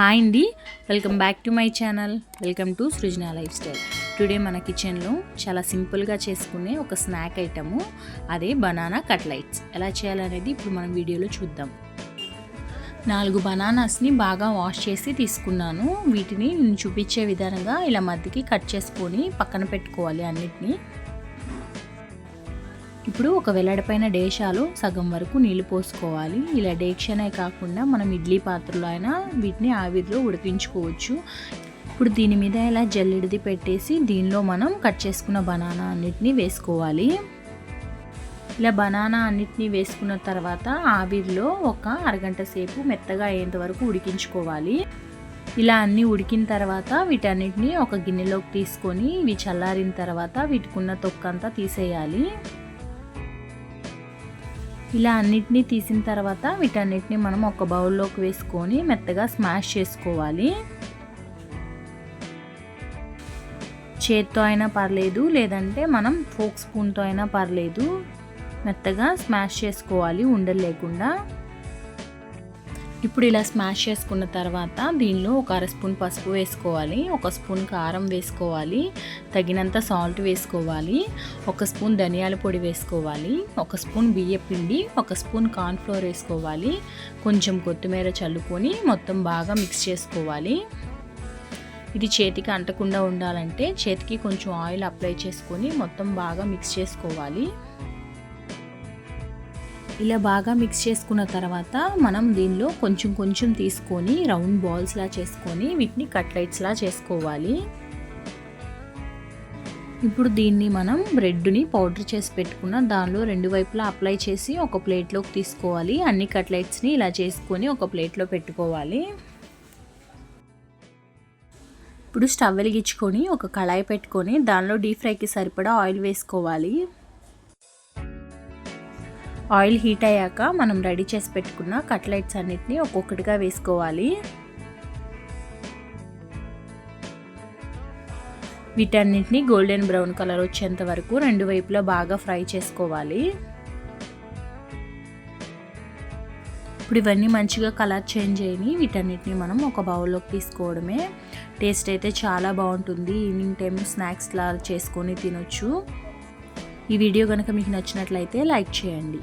Hi అండి. Welcome back to my channel. Welcome to Srujana lifestyle today మన కిచెన్లో చాలా సింపుల్గా చేసుకునే ఒక స్నాక్ ఐటము అదే బనానా కట్లైట్స్. ఎలా చేయాలనేది ఇప్పుడు మనం వీడియోలో చూద్దాం. నాలుగు బనానాస్ని బాగా వాష్ చేసి తీసుకున్నాను. వీటిని నేను చూపించే విధంగా ఇలా మధ్యకి కట్ చేసుకొని పక్కన పెట్టుకోవాలి అన్నిటినీ. ఇప్పుడు ఒక వెల్లడిపైన డేషాలో సగం వరకు నీళ్ళు పోసుకోవాలి. ఇలా డేక్షనే కాకుండా మనం ఇడ్లీ పాత్రలో అయినా వీటిని ఆవిరిలో ఉడికించుకోవచ్చు. ఇప్పుడు దీని మీద ఇలా జల్లెడిది పెట్టేసి దీనిలో మనం కట్ చేసుకున్న బనానా అన్నిటిని వేసుకోవాలి. ఇలా బనానా అన్నిటినీ వేసుకున్న తర్వాత ఆవిరిలో ఒక అరగంట సేపు మెత్తగా అయ్యేంత వరకు ఉడికించుకోవాలి. ఇలా అన్నీ ఉడికిన తర్వాత వీటన్నిటిని ఒక గిన్నెలోకి తీసుకొని ఇవి చల్లారిన తర్వాత వీటికున్న తొక్కంతా తీసేయాలి. ఇలా అన్నిటినీ తీసిన తర్వాత వీటన్నిటిని మనం ఒక బౌల్లోకి వేసుకొని మెత్తగా స్మాష్ చేసుకోవాలి. చేత్తో అయినా పర్లేదు లేదంటే మనం ఫోక్ స్పూన్తో అయినా పర్లేదు మెత్తగా స్మాష్ చేసుకోవాలి ఉండలు లేకుండా. ఇప్పుడు ఇలా స్మాష్ చేసుకున్న తర్వాత దీనిలో ఒక అర స్పూన్ పసుపు వేసుకోవాలి ఒక స్పూన్ కారం వేసుకోవాలి తగినంత సాల్ట్ వేసుకోవాలి ఒక స్పూన్ ధనియాల పొడి వేసుకోవాలి ఒక స్పూన్ బియ్య పిండి ఒక స్పూన్ కార్న్ఫ్లోర్ వేసుకోవాలి కొంచెం కొత్తిమీర చల్లుకొని మొత్తం బాగా మిక్స్ చేసుకోవాలి. ఇది చేతికి అంటకుండా ఉండాలంటే చేతికి కొంచెం ఆయిల్ అప్లై చేసుకొని మొత్తం బాగా మిక్స్ చేసుకోవాలి. ఇలా బాగా మిక్స్ చేసుకున్న తర్వాత మనం దీనిలో కొంచెం కొంచెం తీసుకొని రౌండ్ బాల్స్లా చేసుకొని వీటిని కట్లైట్స్లా చేసుకోవాలి. ఇప్పుడు దీన్ని మనం బ్రెడ్ని పౌడర్ చేసి పెట్టుకున్న దానిలో రెండు వైపులా అప్లై చేసి ఒక ప్లేట్లోకి తీసుకోవాలి. అన్ని కట్లైట్స్ని ఇలా చేసుకొని ఒక ప్లేట్లో పెట్టుకోవాలి. ఇప్పుడు స్టవ్ వెలిగించుకొని ఒక కళాయి పెట్టుకొని దానిలో డీప్ ఫ్రైకి సరిపడా ఆయిల్ వేసుకోవాలి. ఆయిల్ హీట్ అయ్యాక మనం రెడీ చేసి పెట్టుకున్న కట్లెట్స్ అన్నిటిని ఒక్కొక్కటిగా వేసుకోవాలి. వీటన్నిటిని గోల్డెన్ బ్రౌన్ కలర్ వచ్చేంత వరకు రెండు వైపులా బాగా ఫ్రై చేసుకోవాలి. ఇప్పుడు ఇవన్నీ మంచిగా కలర్ చేంజ్ అయ్యి వీటన్నిటిని మనం ఒక బౌల్లోకి తీసుకోవడమే. టేస్ట్ అయితే చాలా బాగుంటుంది. ఈవినింగ్ టైం స్నాక్స్లా చేసుకొని తినొచ్చు. ఈ వీడియో కనుక మీకు నచ్చినట్లయితే లైక్ చేయండి.